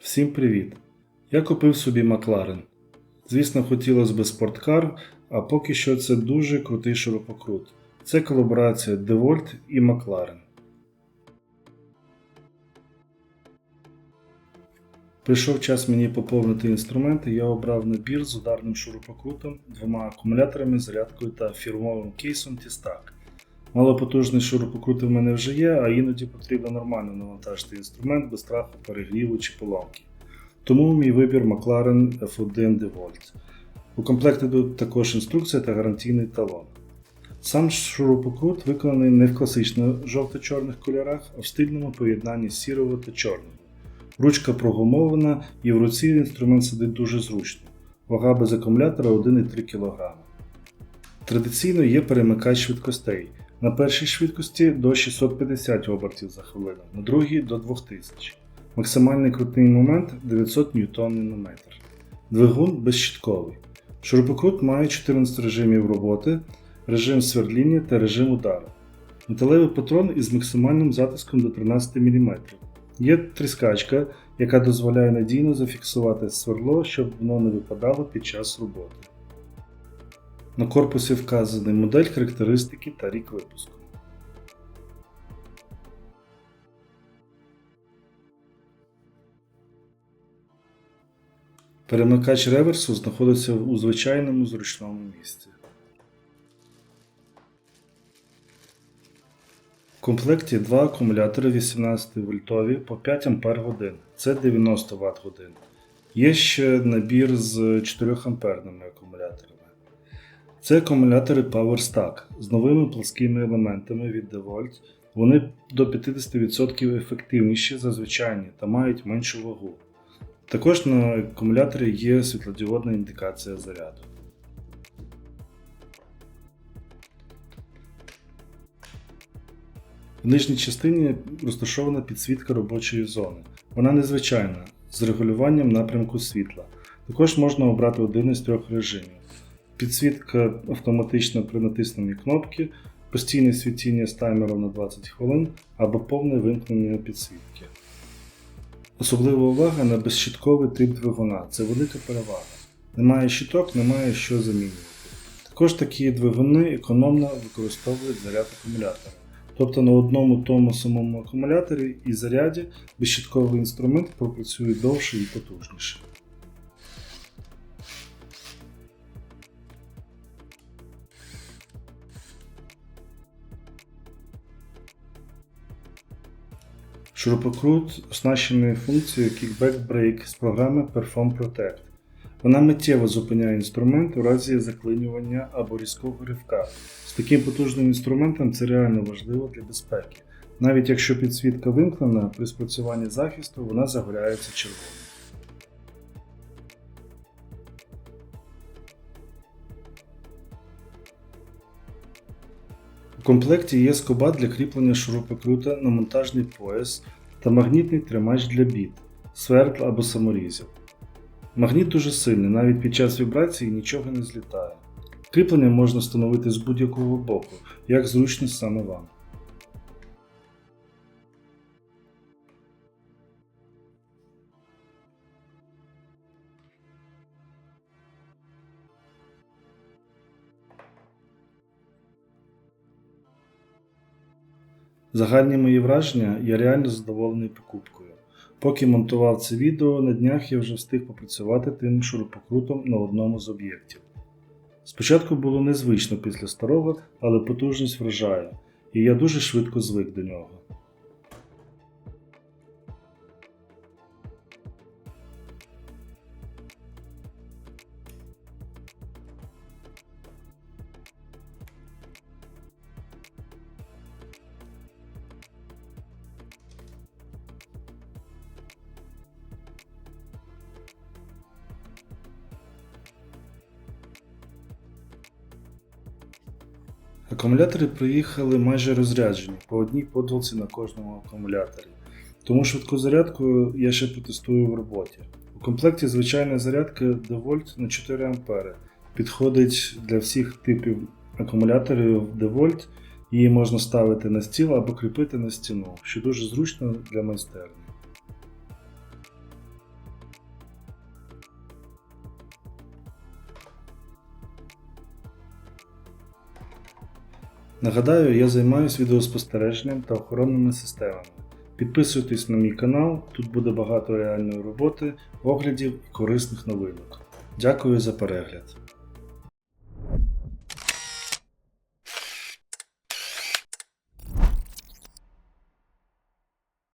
Всім привіт! Я купив собі Макларен. Звісно, хотілося б спорткар, а поки що це дуже крутий шурупокрут. Це колаборація DeWalt і Макларен. Прийшов час мені поповнити інструменти, я обрав набір з ударним шурупокрутом, двома акумуляторами, зарядкою та фірмовим кейсом T-Stack. Малопотужний шурупокрут в мене вже є, а іноді потрібно нормально навантажити інструмент без страху перегріву чи поломки. Тому мій вибір McLaren F1 DeWalt. У комплекті йдуть також інструкція та гарантійний талон. Сам шурупокрут виконаний не в класично жовто-чорних кольорах, а в стильному поєднанні сірого та чорного. Ручка прогумована і в руці інструмент сидить дуже зручно. Вага без акумулятора 1,3 кг. Традиційно є перемикач швидкостей. На першій швидкості до 650 обертів за хвилину, на другій до 2000. Максимальний крутний момент 900 Нм на метр. Двигун безщитковий. Шурупокрут має 14 режимів роботи, режим свердління та режим удару. Металевий патрон із максимальним затиском до 13 мм. Є тріскачка, яка дозволяє надійно зафіксувати сверло, щоб воно не випадало під час роботи. На корпусі вказаний модель характеристики та рік випуску. Перемикач реверсу знаходиться у звичайному зручному місці. В комплекті два акумулятори 18 вольтові по 5 Ах. Це 90 Вт годин. Є ще набір з 4 амперними акумуляторами. Це акумулятори PowerStack з новими плоскими елементами від DeWalt. Вони до 50% ефективніші за звичайні та мають меншу вагу. Також на акумуляторі є світлодіодна індикація заряду. В нижній частині розташована підсвітка робочої зони. Вона незвичайна, з регулюванням напрямку світла. Також можна обрати один із трьох режимів. Підсвітка автоматична при натисненні кнопки, постійне світіння з таймером на 20 хвилин або повне вимкнення підсвітки. Особлива увага на безщитковий тип двигуна це велика перевага. Немає щиток, немає що замінювати. Також такі двигуни економно використовують заряд акумулятора. Тобто на одному тому самому акумуляторі і заряді безщитковий інструмент пропрацює довше і потужніше. Шурупокрут оснащений функцією Kickback Brake з програми Perform Protect. Вона миттєво зупиняє інструмент у разі заклинювання або різкого ривка. З таким потужним інструментом це реально важливо для безпеки. Навіть якщо підсвітка вимкнена, при спрацюванні захисту вона загоряється червоною. У комплекті є скоба для кріплення шурупокрута на монтажний пояс та магнітний тримач для біт, свердл або саморізів. Магніт дуже сильний, навіть під час вібрації нічого не злітає. Кріплення можна встановити з будь-якого боку, як зручно саме вам. Загальні мої враження, я реально задоволений покупкою. Поки монтував це відео, на днях я вже встиг попрацювати тим шурупокрутом на одному з об'єктів. Спочатку було незвично після старого, але потужність вражає, і я дуже швидко звик до нього. Акумулятори приїхали майже розряджені по одній подволці на кожному акумуляторі. Тому швидку зарядку я ще потестую в роботі. У комплекті звичайна зарядка DeWalt на 4 А. Підходить для всіх типів акумуляторів DeWalt. Її можна ставити на стіл або кріпити на стіну, що дуже зручно для майстерні. Нагадаю, я займаюся відеоспостереженням та охоронними системами. Підписуйтесь на мій канал, тут буде багато реальної роботи, оглядів і корисних новинок. Дякую за перегляд.